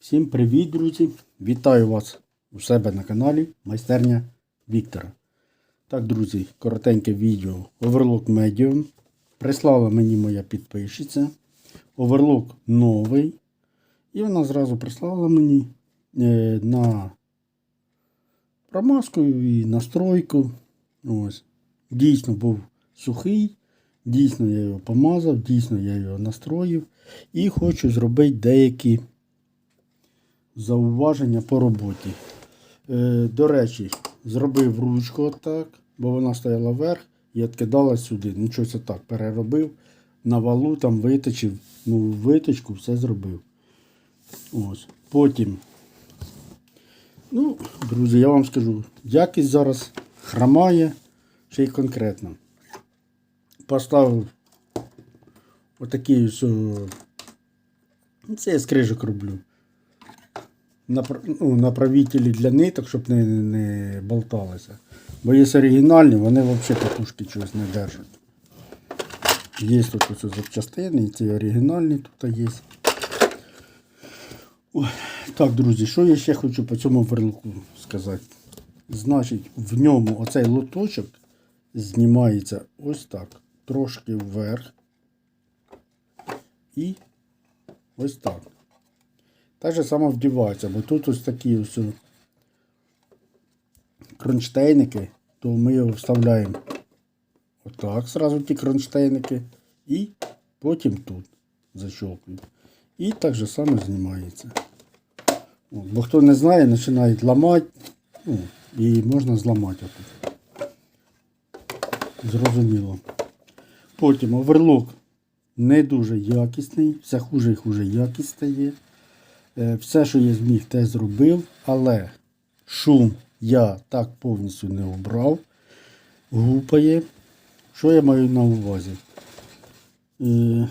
Всім привіт, друзі! Вітаю вас у себе на каналі Майстерня Віктора. Так, друзі, коротеньке відео Overlock Medium. Прислала мені моя підписчиця. Overlock новий. І вона зразу прислала мені е, на промазку і настройку. Ось. Дійсно був сухий. Дійсно я його помазав, дійсно я його настроїв. І хочу зробити деякі зауваження по роботі. Е, до речі, зробив ручку отак, бо вона стояла вверх і відкидалась сюди. Нічого це так переробив. На валу там виточив, ну, виточку все зробив. Ось. Потім, ну, друзі, я вам скажу, якість зараз хромає, ще й конкретно. Поставив отакий ось, ну, це я з роблю ну, направителі для ниток, щоб не, не болталося. Бо є оригінальні, вони взагалі катушки чогось не держать. Є тут ось запчастини, і ці оригінальні тут є. Так, друзі, що я ще хочу по цьому верлику сказати? Значить, в ньому оцей лоточок знімається ось так. Трошки вверх. І ось так. Так же само вдівається, бо тут ось такі ось кронштейники, то ми його вставляємо отак, зразу ті кронштейники, і потім тут защелкуємо. І так же само знімається. Бо хто не знає, починають ламати, ну, і можна зламати отут. Зрозуміло. Потім оверлок не дуже якісний, все хуже і хуже якість стає. Е, Все, що я зміг, те зробив, але шум я так повністю не обрав. Гупає. Що я маю на увазі? Е,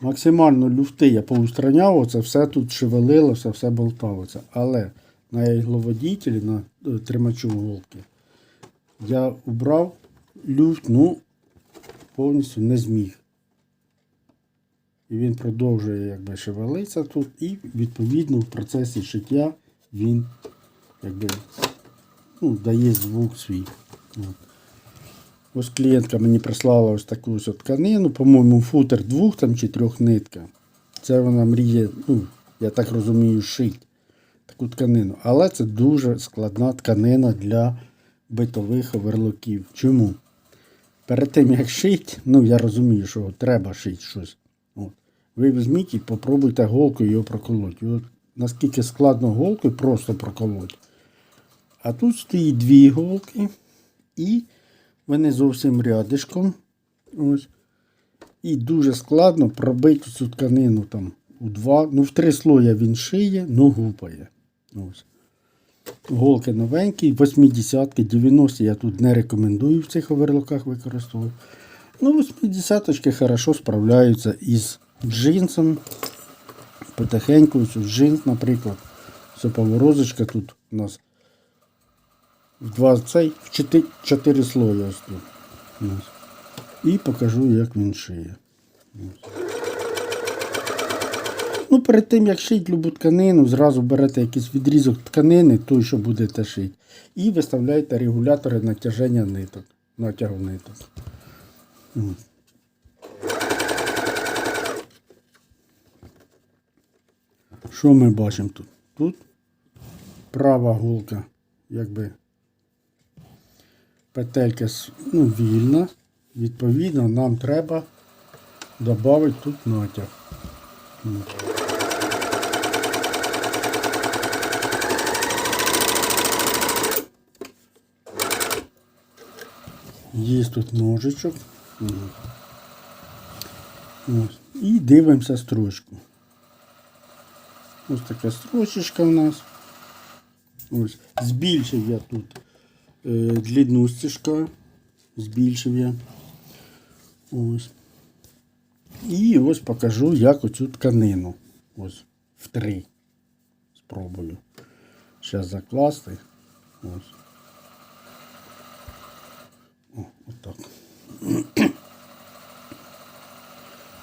Максимально люфти я поустраняв, оце все тут шевелилося, все болталося. Але на ігловодітелі, на е, тримачу голки, я убрав люфт, ну, повністю не зміг. І він продовжує якби шевелитися тут, і відповідно в процесі шиття він якби, ну, дає звук свій. От. Ось клієнтка мені прислала ось таку ось тканину, по-моєму, футер двох там чи трьох нитка. Це вона мріє, ну, я так розумію, шить таку тканину. Але це дуже складна тканина для битових оверлоків. Чому? Перед тим як шить, ну я розумію, що треба шити щось. Ви візьміть і попробуйте голкою його проколоти. От наскільки складно голкою просто проколоти. А тут стоїть дві голки, і вони зовсім рядишком. Ось. І дуже складно пробити цю тканину там у два, ну в три слоя він шиє, ну гупає. Ось. Голки новенькі, 80-ки, 90 я тут не рекомендую в цих оверлоках використовувати. Ну, 80-очки хорошо справляються із джинсом. Потихеньку, ось джинс, наприклад. Це поворозочка тут у нас в два цей, в 4, 4 слої ось тут. І покажу, як він шиє. Ну, перед тим, як шити любу тканину, зразу берете якийсь відрізок тканини, той, що будете шити, і виставляєте регулятори натяження ниток, натягу ниток. Що ми бачимо тут? Тут права голка, якби петелька ну, вільна. Відповідно, нам треба додати тут натяг. Є тут ножичок. Ось. І дивимося строчку. Ось така строчечка у нас. Ось. Збільшив я тут е, длину стежка. Збільшив я. Ось. І ось покажу, як оцю тканину. Ось в три. Спробую. Зараз закласти. Ось. О, отак.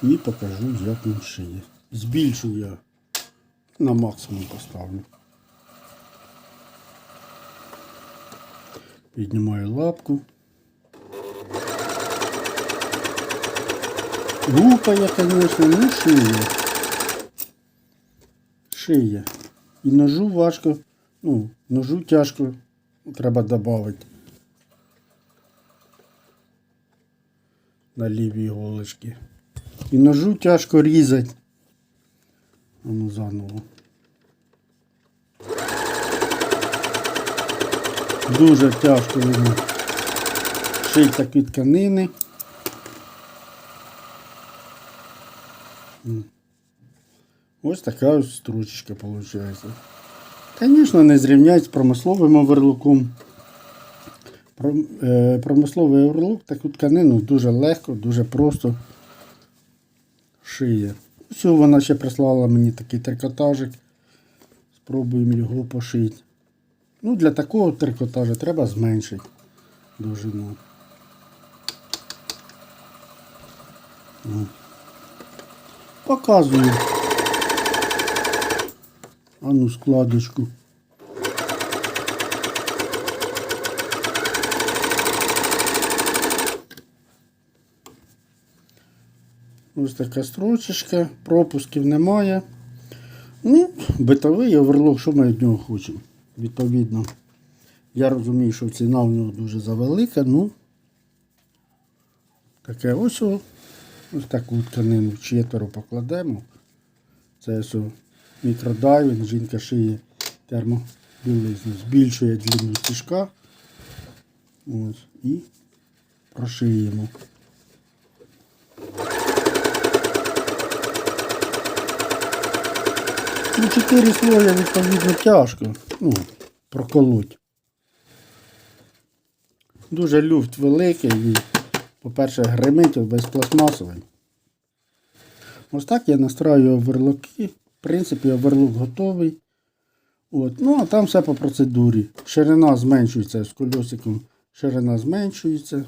І покажу, як він шиє. збільшую я на максимум поставлю. Піднімаю лапку. Гупає, звісно, ну шиє. Шиє. І ножу важко, ну, ножу тяжко треба додати. На лівій голочці. І ножу тяжко різати. А ну заново. Дуже тяжко йому шить такі тканини. Ось така ось стручечка виходить. Звісно, не зрівняють з промисловим оверлуком. Е, Промисловий оверлук таку тканину дуже легко, дуже просто шиє. Ось вона ще прислала мені такий трикотажик. Спробуємо його пошити. Ну, для такого трикотажа треба зменшити довжину. О. Показую. Ану складочку. Ось така строчечка, пропусків немає. Ну, битовий оверлок, що ми від нього хочемо? Відповідно. Я розумію, що ціна в нього дуже завелика, ну таке ось ось таку тканину в четверо покладемо. Це ось мікродайвінг, жінка шиє термобілизну, збільшує длину стіжка. Ось, і прошиємо. Ну, чотири слоя, відповідно, тяжко. Ну, проколоть. Дуже люфт великий і, по-перше, гримить весь пластмасовий. Ось так я настраю оверлоки. В принципі, оверлок готовий. От. Ну, а там все по процедурі. Ширина зменшується з кольосиком. Ширина зменшується.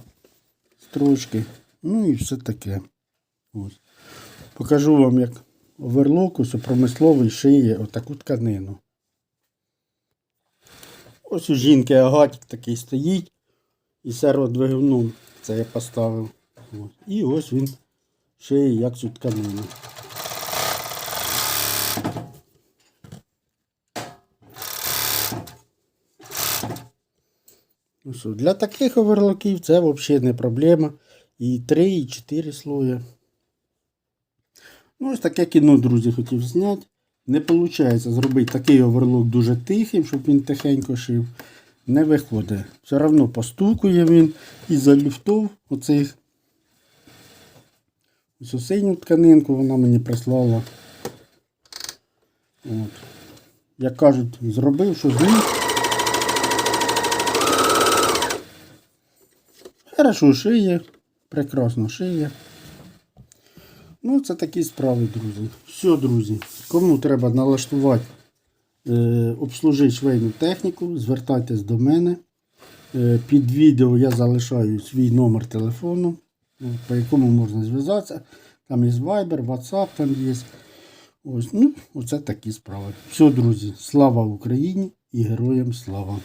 Строчки. Ну і все таке. Ось. Покажу вам, як оверлок ось промисловий шиє отаку тканину. Ось у жінки агатик такий стоїть. І серводвигуном це я поставив. І ось він шиє як цю тканину. Ну для таких оверлоків це взагалі не проблема. І 3, і 4 слоя. Ну, ось таке кіно, друзі, хотів зняти. Не виходить зробити такий оверлок дуже тихим, щоб він тихенько шив. Не виходить. Все одно постукує він і за люфтов оцих. Ось синю тканинку вона мені прислала. От. Як кажуть, зробив, що зміг. Хорошо шиє, прекрасно шиє. Ну, це такі справи, друзі. Все, друзі. Кому треба налаштувати, е, обслужити швейну техніку, звертайтесь до мене. Е, під відео я залишаю свій номер телефону, е, по якому можна зв'язатися. Там є Viber, WhatsApp, там є. Ось, ну, оце такі справи. Все, друзі. Слава Україні і героям слава!